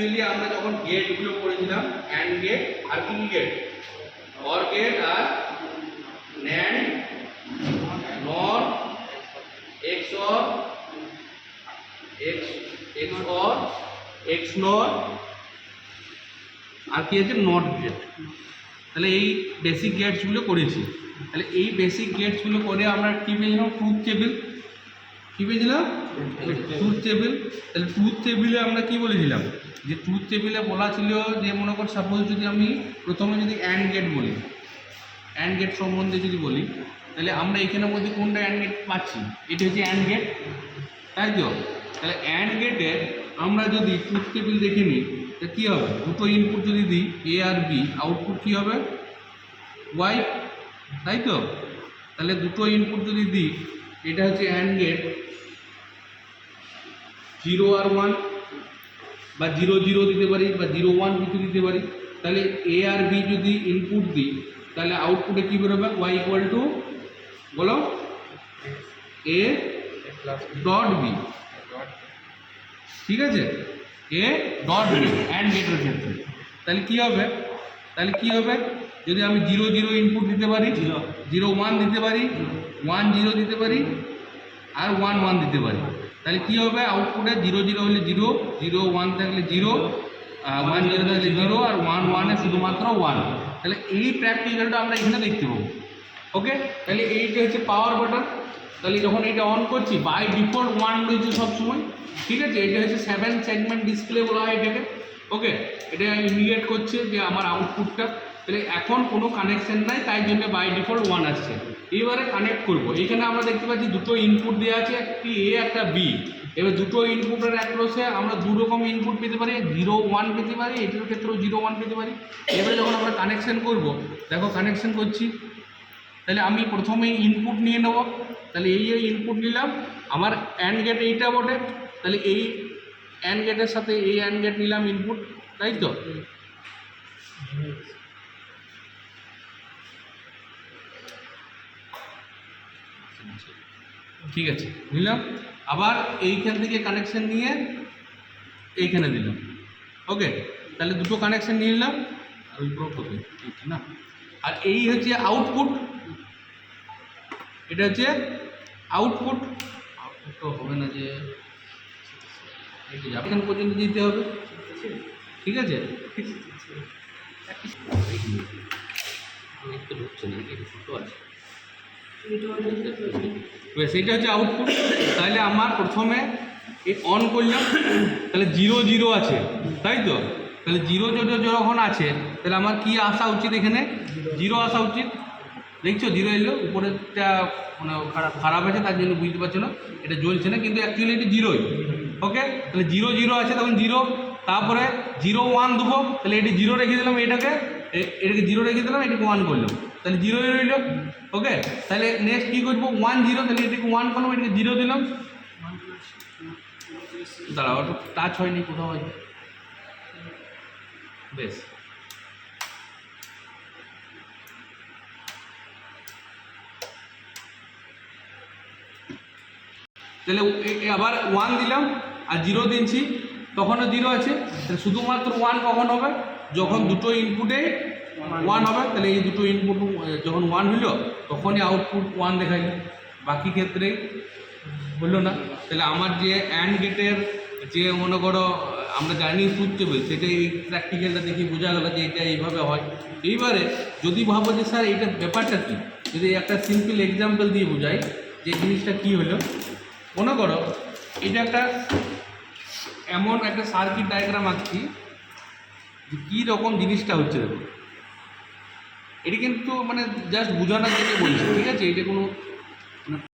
Actually আমরা যখন গেটগুলো করেছিলাম অ্যান্ড গেট আর কি gate or gate R NAND NOR XOR X XOR XNOR আর কি আছে? নট গেট তাহলে এই বেসিক গেটসগুলো করেছি। তাহলে এই বেসিক গেটসগুলো করে আমরা কী পেয়েছিলাম ট্রুথ টেবিল কী পেয়েছিলাম? ট্রুথ টেবিল তাহলে ট্রুথ টেবিলে আমরা কি বলেছিলাম? যে ট্রুথ টেবিলে বলা ছিল যে, মনে কর সাপোজ যদি আমি প্রথমে যদি অ্যান্ড গেট বলি অ্যান্ড গেট সম্বন্ধে যদি বলি, তাহলে আমরা এখানের মধ্যে কোনটা অ্যান্ড গেট পাচ্ছি? এটা হচ্ছে অ্যান্ড গেট তাই তো? তাহলে অ্যান্ড গেটে আমরা যদি ট্রুথ টেবিল দেখে নিই, তা কী হবে? দুটো ইনপুট যদি দিই এ আর বি আউটপুট কী হবে? ওয়াই তাই তো? তাহলে দুটো ইনপুট যদি দিই এটা হচ্ছে অ্যান্ড গেট জিরো আর ওয়ান বা জিরো জিরো দিতে পারি বা জিরো ওয়ান কিছু দিতে পারি। তাহলে এ আর বি যদি ইনপুট দিই, তাহলে আউটপুটে কী বেরোবে? ওয়াই ইকুয়াল টু বলো? এ ডট বি ঠিক আছে? এ ডট বি অ্যান্ড গেটের ক্ষেত্রে। তাহলে কী হবে? তাহলে কী হবে? যদি আমি জিরো জিরো ইনপুট দিতে পারি জিরো। জিরো ওয়ান দিতে পারি ওয়ান জিরো দিতে পারি আর ওয়ান ওয়ান দিতে পারি। তাহলে কী হবে? আউটপুটে জিরো জিরো হলে জিরো জিরো ওয়ান থাকলে জিরো ওয়ান জিরো থাকলে জিরো। আর ওয়ান ওয়ানে শুধুমাত্র ওয়ান তাহলে এই প্র্যাকটিক্যালটা আমরা এখানে দেখতে পাবো। ওকে তাহলে এইটা হচ্ছে পাওয়ার বাটন তাহলে যখন এটা অন করছি বাই ডিফল্ট ওয়ান রয়েছে সবসময়। ঠিক আছে? এটা হচ্ছে সেভেন সেগমেন্ট ডিসপ্লে বলা হয় এটাকে। ওকে এটা ইন্ডিকেট করছে যে আমার আউটপুটটা তাহলে এখন কোনো কানেকশন নাই, তাই জন্য বাই ডিফল্ট ওয়ান আসছে। এবারে কানেক্ট করব। এখানে আমরা দেখতে পাচ্ছি দুটো ইনপুট দেওয়া আছে, একটি এ একটা বি এবার দুটো ইনপুটের অ্যাক্রসে আমরা দু রকম ইনপুট পেতে পারি জিরো ওয়ান পেতে পারি, এটার ক্ষেত্রেও জিরো ওয়ান পেতে পারি। এবারে যখন আমরা কানেকশন করব, দেখো কানেকশন করছি। তাহলে আমি প্রথমে ইনপুট নিয়ে নেব। তাহলে এই এই ইনপুট নিলাম, আমার অ্যান্ড গেট এইটা বটে। তাহলে এই অ্যান্ড গেটের সাথে এই অ্যান্ড গেট নিলাম ইনপুট তাই তো? ঠিক আছে নিলাম। আবার এইখান থেকে কানেকশান নিয়ে এইখানে দিলাম। ওকে তাহলে দুটো কানেকশান নিয়ে নিলাম আর ওই পুরো কোথায়? না? আর এই হচ্ছে আউটপুট এটা হচ্ছে আউটপুট আউটপুট তো হবে না যে এখান পর্যন্ত দিতে হবে। ঠিক আছে? ঢুকছে না ছোটো আছে ব্যাস এটা হচ্ছে আউটপুট তাহলে আমার প্রথমে এই অন করলাম, তাহলে জিরো জিরো আছে, তাই তো? তাহলে জিরো জিরো যখন আছে, তাহলে আমার কি আসা উচিত এখানে? জিরো আসা উচিত। দেখছ? জিরো এলো, উপরেরটা মানে খারাপ খারাপ আছে, তার জন্য বুঝতে পারছ না? এটা জ্বলছে না, কিন্তু অ্যাকচুয়ালি এটা জিরোই ওকে তাহলে জিরো জিরো আছে, তখন জিরো তারপরে জিরো ওয়ান দেবো, তাহলে এটি জিরো রেখে দিলাম এটাকে। এটাকে জিরো রেখে দিলাম, এটাকে ওয়ান করলাম। তাহলে জিরো রইল ওকে তাহলে নেক্সট কী করব? ওয়ান জিরো তাহলে এটাকে ওয়ান করলাম, এটাকে জিরো দিলাম। দাঁড়াও ওটা টাচ হয়নি, কোথাও হয়নি। বেশ। তাহলে আবার ওয়ান দিলাম, আর জিরো দিচ্ছি। তখনও জিরো আছে, তাহলে শুধুমাত্র ওয়ান কখন হবে? যখন দুটো ইনপুটে ওয়ান হবে, তাহলে এই দুটো ইনপুট যখন ওয়ান হলো, তখনই আউটপুট ওয়ান দেখাইল। বাকি ক্ষেত্রে হলো না। তাহলে আমার যে অ্যান্ড গেটের যে মনে করো, আমরা জানি ট্রুথ টেবিল সেটা এই প্র্যাকটিক্যালটা দেখি বোঝা গেল যে এটা এইভাবে হয়। এইবারে যদি ভাবো যে স্যার, এইটা ব্যাপারটা কী? যদি একটা সিম্পল এক্সাম্পল দিয়ে বোঝাই যে জিনিসটা কী হলো। মনে করো, এটা একটা এমন একটা সার্কিট ডায়াগ্রাম আঁকছি যে কী রকম জিনিসটা হচ্ছে দেখো এটি কিন্তু মানে জাস্ট বোঝানোর জন্য বলছি, ঠিক আছে? এটা কোনো